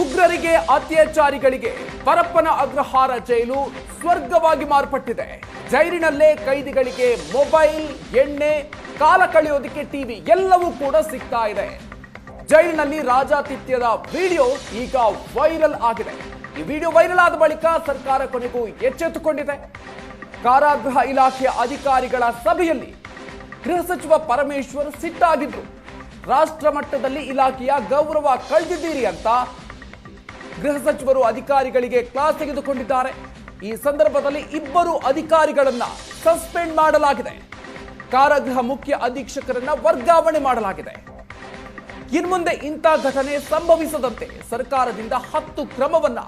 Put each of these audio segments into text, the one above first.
ಉಗ್ರರಿಗೆ ಅತ್ಯಾಚಾರಿಗಳಿಗೆ ಪರಪ್ಪನ ಅಗ್ರಹಾರ ಜೈಲು ಸ್ವರ್ಗವಾಗಿ ಮಾರ್ಪಟ್ಟಿದೆ. ಜೈಲಿನಲ್ಲೇ ಕೈದಿಗಳಿಗೆ ಮೊಬೈಲ್, ಎಣ್ಣೆ, ಕಾಲ ಕಳೆಯೋದಕ್ಕೆ ಟಿವಿ ಎಲ್ಲವೂ ಕೂಡ ಸಿಗ್ತಾ ಇದೆ. ಜೈಲಿನಲ್ಲಿ ರಾಜಾತಿಥ್ಯದ ವಿಡಿಯೋ ಈಗ ವೈರಲ್ ಆಗಿದೆ. ಈ ವಿಡಿಯೋ ವೈರಲ್ ಆದ ಬಳಿಕ ಸರ್ಕಾರ ಕೊನೆಗೂ ಎಚ್ಚೆತ್ತುಕೊಂಡಿದೆ. ಕಾರಾಗೃಹ ಇಲಾಖೆಯ ಅಧಿಕಾರಿಗಳ ಸಭೆಯಲ್ಲಿ ಗೃಹ ಸಚಿವ ಪರಮೇಶ್ವರ್ ಸಿಟ್ಟಾಗಿದ್ರು. ರಾಷ್ಟ್ರ ಮಟ್ಟದಲ್ಲಿ ಇಲಾಖೆಯ ಗೌರವ ಕಳೆದಿದ್ದೀರಿ ಅಂತ ಗೃಹ ಸಚಿವರು ಅಧಿಕಾರಿಗಳಿಗೆ ಕ್ಲಾಸ್ ತೆಗೆದುಕೊಂಡಿದ್ದಾರೆ. ಈ ಸಂದರ್ಭದಲ್ಲಿ ಇಬ್ಬರು ಅಧಿಕಾರಿಗಳನ್ನ ಸಸ್ಪೆಂಡ್ ಮಾಡಲಾಗಿದೆ. ಕಾರಾಗೃಹ ಮುಖ್ಯ ಅಧೀಕ್ಷಕರನ್ನ ವರ್ಗಾವಣೆ ಮಾಡಲಾಗಿದೆ. ಇನ್ಮುಂದೆ ಇಂಥ ಘಟನೆ ಸಂಭವಿಸದಂತೆ ಸರ್ಕಾರದಿಂದ ಹತ್ತು ಕ್ರಮವನ್ನ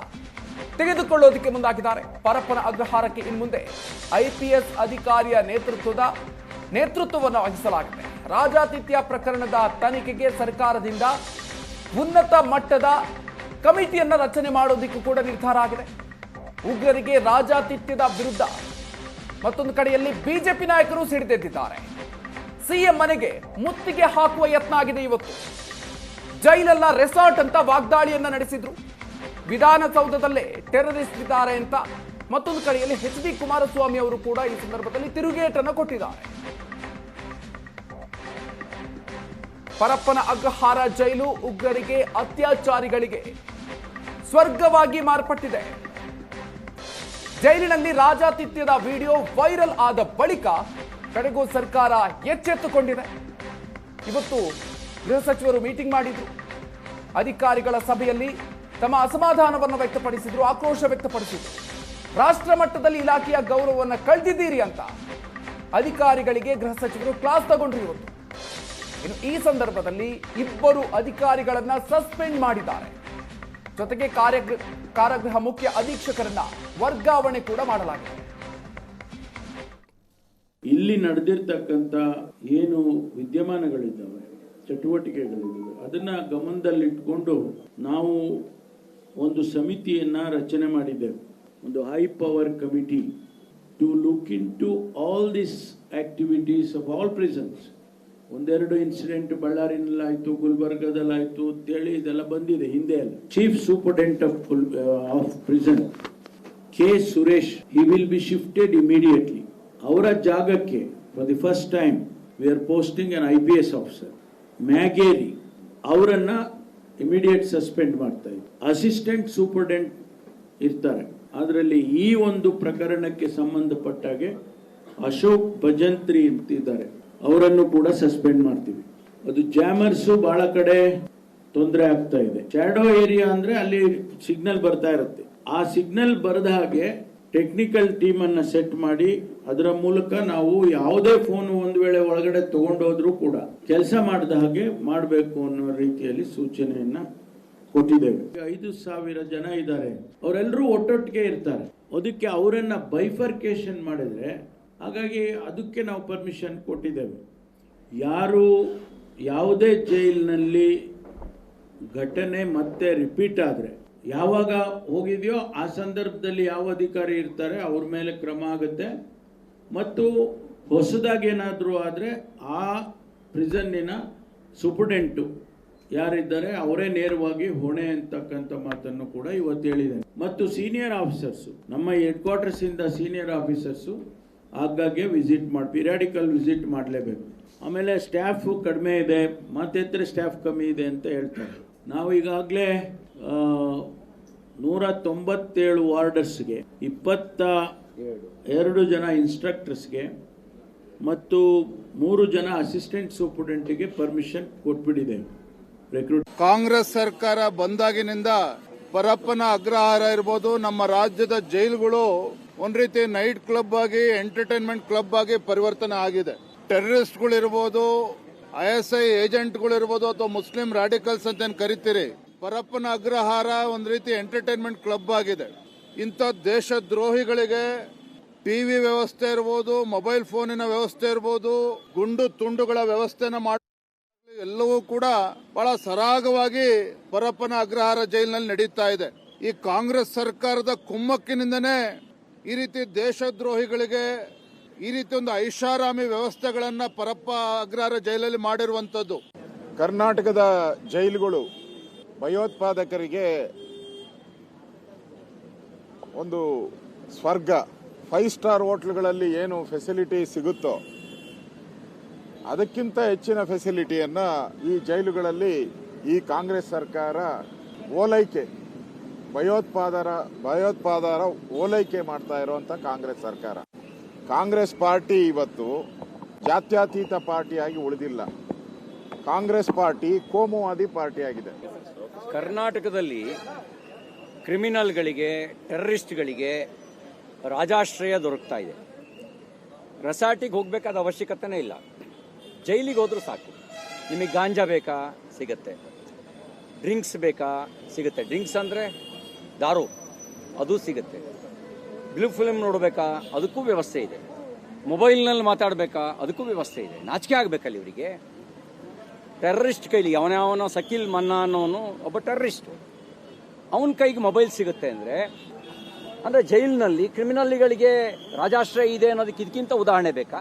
ತೆಗೆದುಕೊಳ್ಳೋದಕ್ಕೆ ಮುಂದಾಗಿದ್ದಾರೆ. ಪರಪ್ಪನ ಅಗ್ರಹಾರಕ್ಕೆ ಇನ್ಮುಂದೆ ಐಪಿಎಸ್ ಅಧಿಕಾರಿಯ ನೇತೃತ್ವದ ನೇತೃತ್ವವನ್ನು ವಹಿಸಲಾಗಿದೆ. ರಾಜಾತಿಥ್ಯ ಪ್ರಕರಣದ ತನಿಖೆಗೆ ಸರ್ಕಾರದಿಂದ ಉನ್ನತ ಮಟ್ಟದ ಕಮಿಟಿಯನ್ನ ರಚನೆ ಮಾಡೋದಿಕ್ಕೂ ಕೂಡ ನಿರ್ಧಾರ ಆಗಿದೆ. ಉಗ್ರರಿಗೆ ರಾಜಾತಿಥ್ಯದ ವಿರುದ್ಧ ಮತ್ತೊಂದು ಕಡೆಯಲ್ಲಿ ಬಿಜೆಪಿ ನಾಯಕರು ಸಿಡಿದೆದ್ದಿದ್ದಾರೆ. ಸಿಎಂ ಮನೆಗೆ ಮುತ್ತಿಗೆ ಹಾಕುವ ಯತ್ನ ಆಗಿದೆ ಇವತ್ತು. ಜೈಲಲ್ಲ ರೆಸಾರ್ಟ್ ಅಂತ ವಾಗ್ದಾಳಿಯನ್ನ ನಡೆಸಿದ್ರು. ವಿಧಾನಸೌಧದಲ್ಲೇ ಟೆರರಿಸ್ಟ್ ಇದ್ದಾರೆ ಅಂತ ಮತ್ತೊಂದು ಕಡೆಯಲ್ಲಿ ಎಚ್ ಡಿ ಕುಮಾರಸ್ವಾಮಿ ಅವರು ಕೂಡ ಈ ಸಂದರ್ಭದಲ್ಲಿ ತಿರುಗೇಟನ್ನು ಕೊಟ್ಟಿದ್ದಾರೆ. ಪರಪ್ಪನ ಅಗ್ರಹಾರ ಜೈಲು ಉಗ್ರರಿಗೆ ಅತ್ಯಾಚಾರಿಗಳಿಗೆ ಸ್ವರ್ಗವಾಗಿ ಮಾರ್ಪಟ್ಟಿದೆ. ಜೈಲಿನಲ್ಲಿ ರಾಜಾತಿಥ್ಯದ ವಿಡಿಯೋ ವೈರಲ್ ಆದ ಬಳಿಕ ಕಡೆಗೂ ಸರ್ಕಾರ ಎಚ್ಚೆತ್ತುಕೊಂಡಿದೆ. ಇವತ್ತು ಗೃಹ ಸಚಿವರು ಮೀಟಿಂಗ್ ಮಾಡಿದ್ರು. ಅಧಿಕಾರಿಗಳ ಸಭೆಯಲ್ಲಿ ತಮ್ಮ ಅಸಮಾಧಾನವನ್ನು ವ್ಯಕ್ತಪಡಿಸಿದ್ರು, ಆಕ್ರೋಶ ವ್ಯಕ್ತಪಡಿಸಿದ್ರು. ರಾಷ್ಟ್ರ ಮಟ್ಟದಲ್ಲಿ ಇಲಾಖೆಯ ಗೌರವವನ್ನು ಕಳೆದಿದ್ದೀರಿ ಅಂತ ಅಧಿಕಾರಿಗಳಿಗೆ ಗೃಹ ಸಚಿವರು ಕ್ಲಾಸ್ ತಗೊಂಡ್ರು ಇವತ್ತು. ಇನ್ನು ಈ ಸಂದರ್ಭದಲ್ಲಿ ಇಬ್ಬರು ಅಧಿಕಾರಿಗಳನ್ನ ಸಸ್ಪೆಂಡ್ ಮಾಡಿದ್ದಾರೆ. ಜೊತೆಗೆ ಕಾರ್ಯಗೃಹ ಕಾರಾಗೃಹ ಮುಖ್ಯ ಅಧೀಕ್ಷಕರನ್ನ ವರ್ಗಾವಣೆ ಕೂಡ ಮಾಡಲಾಗಿದೆ. ಇಲ್ಲಿ ನಡೆದಿರ್ತಕ್ಕಂಥ ಏನು ವಿದ್ಯಮಾನಗಳಿದ್ದಾವೆ, ಚಟುವಟಿಕೆಗಳಿದ್ದಾವೆ, ಅದನ್ನ ಗಮನದಲ್ಲಿಟ್ಕೊಂಡು ನಾವು ಒಂದು ಸಮಿತಿಯನ್ನ ರಚನೆ ಮಾಡಿದ್ದೇವೆ. ಒಂದು high power committee to look into all this activities of all prisons ಒಂದೆರಡು ಇನ್ಸಿಡೆಂಟ್ ಬಳ್ಳಾರಿನಲ್ಲಾಯ್ತು, ಗುಲ್ಬರ್ಗದಲ್ಲಾಯ್ತು ಅಂತೇಳಿ ಇದೆಲ್ಲ ಬಂದಿದೆ ಹಿಂದೆ ಅಲ್ಲಿ. Chief superintendent of of prison K Suresh he will be shifted immediately ಅವರ ಜಾಗಕ್ಕೆ for the first time we are posting an I P S officer Myageri ಅವರನ್ನ ಇಮಿಡಿಯೇಟ್ ಸಸ್ಪೆಂಡ್ ಮಾಡ್ತಾ ಇದ್ರು ಅಸಿಸ್ಟೆಂಟ್ ಸೂಪರ್ಡೆಂಟ್ ಇರ್ತಾರೆ. ಅದರಲ್ಲಿ ಈ ಒಂದು ಪ್ರಕರಣಕ್ಕೆ ಸಂಬಂಧಪಟ್ಟಾಗೆ ಅಶೋಕ್ ಭಜಂತ್ರಿ ಅಂತಿದ್ದಾರೆ ಅವರನ್ನು ಕೂಡ ಸಸ್ಪೆಂಡ್ ಮಾಡ್ತೀವಿ. ಅದು ಜಾಮರ್ಸು ಬಹಳ ಕಡೆ ತೊಂದರೆ ಆಗ್ತಾ ಇದೆ. ಶ್ಯಾಡೋ ಏರಿಯಾ ಅಂದ್ರೆ ಅಲ್ಲಿ ಸಿಗ್ನಲ್ ಬರ್ತಾ ಇರುತ್ತೆ. ಆ ಸಿಗ್ನಲ್ ಬರದ ಹಾಗೆ ಟೆಕ್ನಿಕಲ್ ಟೀಮ್ ಅನ್ನ ಸೆಟ್ ಮಾಡಿ ಅದರ ಮೂಲಕ ನಾವು ಯಾವುದೇ ಫೋನ್ ಒಂದು ವೇಳೆ ಒಳಗಡೆ ತಗೊಂಡೋದ್ರೂ ಕೂಡ ಕೆಲಸ ಮಾಡಿದ ಹಾಗೆ ಮಾಡಬೇಕು ಅನ್ನೋ ರೀತಿಯಲ್ಲಿ ಸೂಚನೆಯನ್ನ ಕೊಟ್ಟಿದ್ದೇವೆ. ಐದು ಸಾವಿರ ಜನ ಇದ್ದಾರೆ. ಅವರೆಲ್ಲರೂ ಒಟ್ಟೊಟ್ಟಿಗೆ ಇರ್ತಾರೆ. ಅದಕ್ಕೆ ಅವರನ್ನ ಬೈಫರ್ಕೇಶನ್ ಮಾಡಿದ್ರೆ ಹಾಗಾಗಿ ಅದಕ್ಕೆ ನಾವು ಪರ್ಮಿಷನ್ ಕೊಟ್ಟಿದ್ದೇವೆ. ಯಾರು ಯಾವುದೇ ಜೈಲಿನಲ್ಲಿ ಘಟನೆ ಮತ್ತೆ ರಿಪೀಟ್ ಆದರೆ, ಯಾವಾಗ ಹೋಗಿದೆಯೋ ಆ ಸಂದರ್ಭದಲ್ಲಿ ಯಾವ ಅಧಿಕಾರಿ ಇರ್ತಾರೆ ಅವ್ರ ಮೇಲೆ ಕ್ರಮ ಆಗುತ್ತೆ. ಮತ್ತು ಹೊಸದಾಗಿ ಏನಾದರೂ ಆದರೆ ಆ ಪ್ರಿಸನ್ನಿನ ಸೂಪರ್ಡೆಂಟು ಯಾರಿದ್ದಾರೆ ಅವರೇ ನೇರವಾಗಿ ಹೊಣೆ ಅಂತಕ್ಕಂಥ ಮಾತನ್ನು ಕೂಡ ಇವತ್ತು ಹೇಳಿದ್ದೇನೆ ಮತ್ತು ಸೀನಿಯರ್ ಆಫೀಸರ್ಸು ನಮ್ಮ ಹೆಡ್ ಕ್ವಾರ್ಟರ್ಸಿಂದ ಸೀನಿಯರ್ ಆಫೀಸರ್ಸು ಆಗಾಗ್ಗೆ ವಿಸಿಟ್ ಮಾಡಿ ಪಿರಿಯಾಡಿಕಲ್ ವಿಸಿಟ್ ಮಾಡಲೇಬೇಕು. ಆಮೇಲೆ ಸ್ಟಾಫ್ ಕಡಿಮೆ ಇದೆ ಮತ್ತೆತ್ತರ ಸ್ಟಾಫ್ ಕಮ್ಮಿ ಇದೆ ಅಂತ ಹೇಳ್ತಾರೆ. ನಾವು ಈಗಾಗಲೇ ನೂರ ತೊಂಬತ್ತೇಳು ವಾರ್ಡರ್ಸ್ಗೆ, ಇಪ್ಪತ್ತ ಎರಡು ಜನ ಇನ್ಸ್ಟ್ರಕ್ಟರ್ಸ್ಗೆ ಮತ್ತು ಮೂರು ಜನ ಅಸಿಸ್ಟೆಂಟ್ ಸೂಪರ್ಡೆಂಟಿಗೆ ಪರ್ಮಿಷನ್ ಕೊಟ್ಬಿಟ್ಟಿದ್ದೇವೆ ರೆಕ್ರೂಟ್ ಕಾಂಗ್ರೆಸ್ ಸರ್ಕಾರ ಬಂದಾಗಿನಿಂದ ಪರಪ್ಪನ ಅಗ್ರಹಾರ ಇರ್ಬೋದು. ನಮ್ಮ ರಾಜ್ಯದ ಜೈಲುಗಳು ಒಂದ್ ರೀತಿ ನೈಟ್ ಕ್ಲಬ್ ಆಗಿ ಎಂಟರ್ಟೈನ್ಮೆಂಟ್ ಕ್ಲಬ್ ಆಗಿ ಪರಿವರ್ತನೆ ಆಗಿದೆ. ಟೆರರಿಸ್ಟ್ಗಳಿರ್ಬೋದು ಐ ಎಸ್ ಐ ಏಜೆಂಟ್ಗಳಿರ್ಬೋದು ಅಥವಾ ಮುಸ್ಲಿಂ ರಾಡಿಕಲ್ಸ್ ಅಂತ ಏನ್ ಕರಿತೀರಿ, ಪರಪ್ಪನ ಅಗ್ರಹಾರ ಒಂದ್ ರೀತಿ ಎಂಟರ್ಟೈನ್ಮೆಂಟ್ ಕ್ಲಬ್ ಆಗಿದೆ. ಇಂಥ ದೇಶದ್ರೋಹಿಗಳಿಗೆ ಟಿವಿ ವ್ಯವಸ್ಥೆ ಇರ್ಬೋದು ಮೊಬೈಲ್ ಫೋನಿನ ವ್ಯವಸ್ಥೆ ಇರ್ಬೋದು, ಗುಂಡು ತುಂಡುಗಳ ವ್ಯವಸ್ಥೆನ ಮಾಡಿ ಎಲ್ಲವೂ ಕೂಡ ಬಹಳ ಸರಾಗವಾಗಿ ಪರಪ್ಪನ ಅಗ್ರಹಾರ ಜೈಲಿನಲ್ಲಿ ನಡೀತಾ ಇದೆ. ಈ ಕಾಂಗ್ರೆಸ್ ಸರ್ಕಾರದ ಕುಮ್ಮಕ್ಕಿನಿಂದನೇ ಈ ರೀತಿ ದೇಶದ್ರೋಹಿಗಳಿಗೆ ಈ ರೀತಿ ಒಂದು ಐಷಾರಾಮಿ ವ್ಯವಸ್ಥೆಗಳನ್ನ ಪರಪ್ಪ ಅಗ್ರಹಾರ ಜೈಲಲ್ಲಿ ಮಾಡಿರುವಂತದ್ದು ಕರ್ನಾಟಕದ ಜೈಲುಗಳು ಭಯೋತ್ಪಾದಕರಿಗೆ ಒಂದು ಸ್ವರ್ಗ. ಫೈವ್ ಸ್ಟಾರ್ ಹೋಟ್ಲ್ಗಳಲ್ಲಿ ಏನು ಫೆಸಿಲಿಟಿ ಸಿಗುತ್ತೋ ಅದಕ್ಕಿಂತ ಹೆಚ್ಚಿನ ಫೆಸಿಲಿಟಿಯನ್ನು ಈ ಜೈಲುಗಳಲ್ಲಿ ಈ ಕಾಂಗ್ರೆಸ್ ಸರ್ಕಾರ ಓಲೈಕೆ ಭಯೋತ್ಪಾದರ ಭಯೋತ್ಪಾದರ ಓಲೈಕೆ ಮಾಡ್ತಾ ಇರುವಂತ ಕಾಂಗ್ರೆಸ್ ಸರ್ಕಾರ. ಕಾಂಗ್ರೆಸ್ ಪಾರ್ಟಿ ಇವತ್ತು ಜಾತ್ಯತೀತ ಪಾರ್ಟಿಯಾಗಿ ಉಳಿದಿಲ್ಲ. ಕಾಂಗ್ರೆಸ್ ಪಾರ್ಟಿ ಕೋಮುವಾದಿ ಪಾರ್ಟಿಯಾಗಿದೆ. ಕರ್ನಾಟಕದಲ್ಲಿ ಕ್ರಿಮಿನಲ್ಗಳಿಗೆ, ಟೆರರಿಸ್ಟ್ಗಳಿಗೆ ರಾಜಾಶ್ರಯ ದೊರಕ್ತಾ ಇದೆ. ರೆಸಾರ್ಟಿಗೆ ಹೋಗಬೇಕಾದ ಅವಶ್ಯಕತೆನೇ ಇಲ್ಲ. ಜೈಲಿಗೆ ಹೋದ್ರೂ ಸಾಕು. ನಿಮಗೆ ಗಾಂಜಾ ಬೇಕಾ? ಸಿಗತ್ತೆ. ಡ್ರಿಂಕ್ಸ್ ಬೇಕಾ? ಸಿಗುತ್ತೆ. ಡ್ರಿಂಕ್ಸ್ ಅಂದರೆ ದಾರು, ಅದು ಸಿಗುತ್ತೆ. ಬ್ಲೂ ಫಿಲ್ಮ್ ನೋಡಬೇಕಾ, ಅದಕ್ಕೂ ವ್ಯವಸ್ಥೆ ಇದೆ. ಮೊಬೈಲ್ನಲ್ಲಿ ಮಾತಾಡಬೇಕಾ, ಅದಕ್ಕೂ ವ್ಯವಸ್ಥೆ ಇದೆ. ನಾಚಿಕೆ ಆಗಬೇಕಲ್ಲ ಇವರಿಗೆ. ಟೆರರಿಸ್ಟ್ ಕೈಲಿ, ಅವನವನ ಸಕೀಲ್ ಮನ್ನಾ ಅನ್ನೋನು ಒಬ್ಬ ಟೆರರಿಸ್ಟ್. ಅವನ ಕೈಗೆ ಮೊಬೈಲ್ ಸಿಗುತ್ತೆ ಅಂದರೆ ಅಂದರೆ ಜೈಲಿನಲ್ಲಿ ಕ್ರಿಮಿನಲ್ಗಳಿಗೆ ರಾಜಾಶ್ರಯ ಇದೆ ಅನ್ನೋದಕ್ಕೆ ಇದಕ್ಕಿಂತ ಉದಾಹರಣೆ ಬೇಕಾ?